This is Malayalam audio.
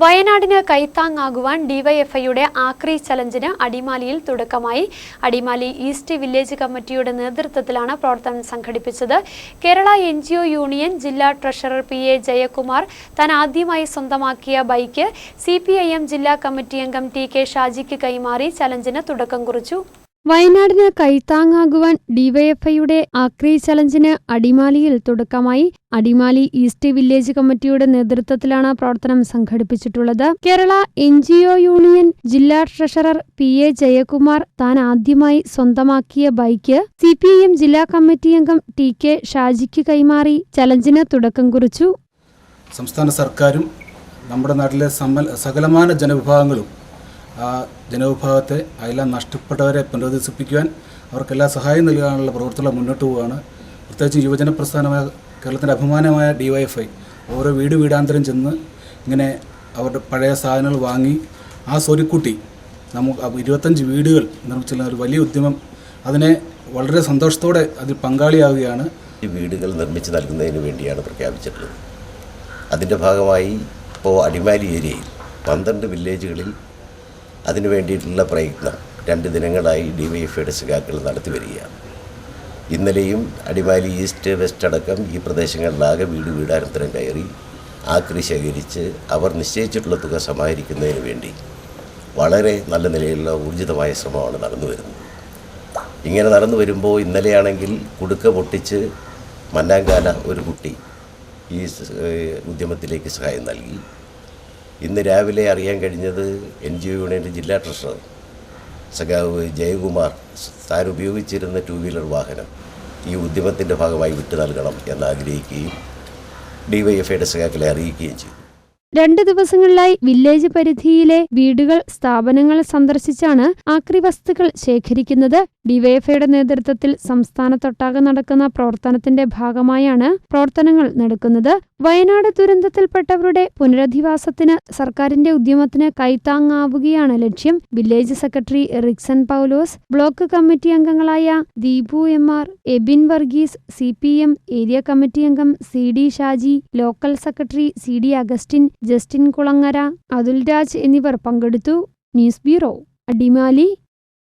വയനാടിന് കൈത്താങ്ങാകുവാൻ ഡിവൈഎഫ്ഐയുടെ ആക്രി ചലഞ്ചിന് അടിമാലിയിൽ തുടക്കമായി. അടിമാലി ഈസ്റ്റ് വില്ലേജ് കമ്മിറ്റിയുടെ നേതൃത്വത്തിലാണ് പ്രവർത്തനം സംഘടിപ്പിച്ചത്. കേരള എൻ യൂണിയൻ ജില്ലാ ട്രഷറർ പി എ ജയകുമാർ താൻ ആദ്യമായി സ്വന്തമാക്കിയ ബൈക്ക് സി ജില്ലാ കമ്മിറ്റി അംഗം ടി കെ ഷാജിക്ക് കൈമാറി ചലഞ്ചിന് തുടക്കം കുറിച്ചു. വയനാടിന് കൈത്താങ്ങാകുവാൻ ഡിവൈഎഫ്ഐയുടെ ആക്രി ചലഞ്ചിന് അടിമാലിയിൽ തുടക്കമായി. അടിമാലി ഈസ്റ്റ് വില്ലേജ് കമ്മിറ്റിയുടെ നേതൃത്വത്തിലാണ് പ്രവർത്തനം സംഘടിപ്പിച്ചിട്ടുള്ളത്. കേരള എൻ യൂണിയൻ ജില്ലാ ട്രഷറർ പി എ ജയകുമാർ താൻ ആദ്യമായി സ്വന്തമാക്കിയ ബൈക്ക് സി ജില്ലാ കമ്മിറ്റി അംഗം ടി കെ ഷാജിക്ക് കൈമാറി. ചലഞ്ചിന് തുടക്കം കുറിച്ചു. സംസ്ഥാന സർക്കാരും നമ്മുടെ നാട്ടിലെ സകലമാന ജനവിഭാഗങ്ങളും ആ ജനവിഭാഗത്തെ അതെല്ലാം നഷ്ടപ്പെട്ടവരെ പുനരധിവസിപ്പിക്കുവാൻ അവർക്കെല്ലാ സഹായം നൽകാനുള്ള പ്രവർത്തനം മുന്നോട്ട് പോവുകയാണ്. പ്രത്യേകിച്ച് യുവജന പ്രസ്ഥാനമായ കേരളത്തിന്റെ അഭിമാനമായ ഡി ഡിവൈഎഫ്ഐ ഓരോ വീട് വീടാന്തരം ചെന്ന് ഇങ്ങനെ അവരുടെ പഴയ സാധനങ്ങൾ വാങ്ങി ആ സ്വരുക്കൂട്ടി നമുക്ക് ഇരുപത്തഞ്ച് വീടുകൾ നിർമ്മിച്ചുള്ള ഒരു വലിയ ഉദ്യമം അതിനെ വളരെ സന്തോഷത്തോടെ അതിൽ പങ്കാളിയാവുകയാണ്. ഈ വീടുകൾ നിർമ്മിച്ച് നൽകുന്നതിന് വേണ്ടിയാണ് പ്രഖ്യാപിച്ചിട്ടുള്ളത്. അതിന്റെ ഭാഗമായി ഇപ്പോൾ അടിമാലി ഏരിയയിൽ പന്ത്രണ്ട് വില്ലേജുകളിൽ അതിനു വേണ്ടിയിട്ടുള്ള പ്രയത്നം രണ്ട് ദിനങ്ങളായി ഡി വൈ എഫ് ഐയുടെ സഖാക്കൾ നടത്തി വരികയാണ്. ഇന്നലെയും അടിമാലി ഈസ്റ്റ് വെസ്റ്റ് അടക്കം ഈ പ്രദേശങ്ങളിലാകെ വീട് വീടാനന്തരം കയറി ആക്രി ശേഖരിച്ച് അവർ നിശ്ചയിച്ചിട്ടുള്ള തുക സമാഹരിക്കുന്നതിന് വേണ്ടി വളരെ നല്ല നിലയിലുള്ള ഊർജിതമായ ശ്രമമാണ് നടന്നു വരുന്നത്. ഇങ്ങനെ നടന്നു വരുമ്പോൾ ഇന്നലെയാണെങ്കിൽ കുടുക്ക പൊട്ടിച്ച് മന്നാങ്കാല ഒരു കുട്ടി ഈ ഉദ്യമത്തിലേക്ക് സഹായം നൽകി. ഇന്ന് രാവിലെ അറിയാൻ കഴിഞ്ഞത് എൻ ജി ഒ യൂണിയന്റെ ജില്ലാ ട്രഷറർ സഖാവ് ജയകുമാർ താൻ ഉപയോഗിച്ചിരുന്ന ടു വീലർ വാഹനം ഈ ഉദ്യമത്തിന്റെ ഭാഗമായി വിട്ടു നൽകണം എന്ന് ആഗ്രഹിക്കുകയും ഡി വൈ എഫ് ഐയുടെ സഖാക്കളെ അറിയിക്കുകയും ചെയ്തു. രണ്ട് ദിവസങ്ങളിലായി വില്ലേജ് പരിധിയിലെ വീടുകൾ സ്ഥാപനങ്ങൾ സന്ദർശിച്ചാണ് ആക്രി വസ്തുക്കൾ ശേഖരിക്കുന്നത് ഡിവൈഎഫ്ഐയുടെ നേതൃത്വത്തിൽ സംസ്ഥാനത്തൊട്ടാകെ നടക്കുന്ന പ്രവർത്തനത്തിന്റെ ഭാഗമായാണ് പ്രവർത്തനങ്ങൾ നടക്കുന്നത്. വയനാട് ദുരന്തത്തിൽപ്പെട്ടവരുടെ പുനരധിവാസത്തിന് സർക്കാരിന്റെ ഉദ്യമത്തിന് കൈത്താങ്ങാവുകയാണ് ലക്ഷ്യം. Village secretary Rixon Poulose block committee അംഗങ്ങളായ Deepu M R Ebin Varghese C P M area committee അംഗം C D Shaji local secretary C D Augustine Justin Kulangara Athul Raj എന്നിവർ പങ്കെടുത്തു. News bureau Adimali.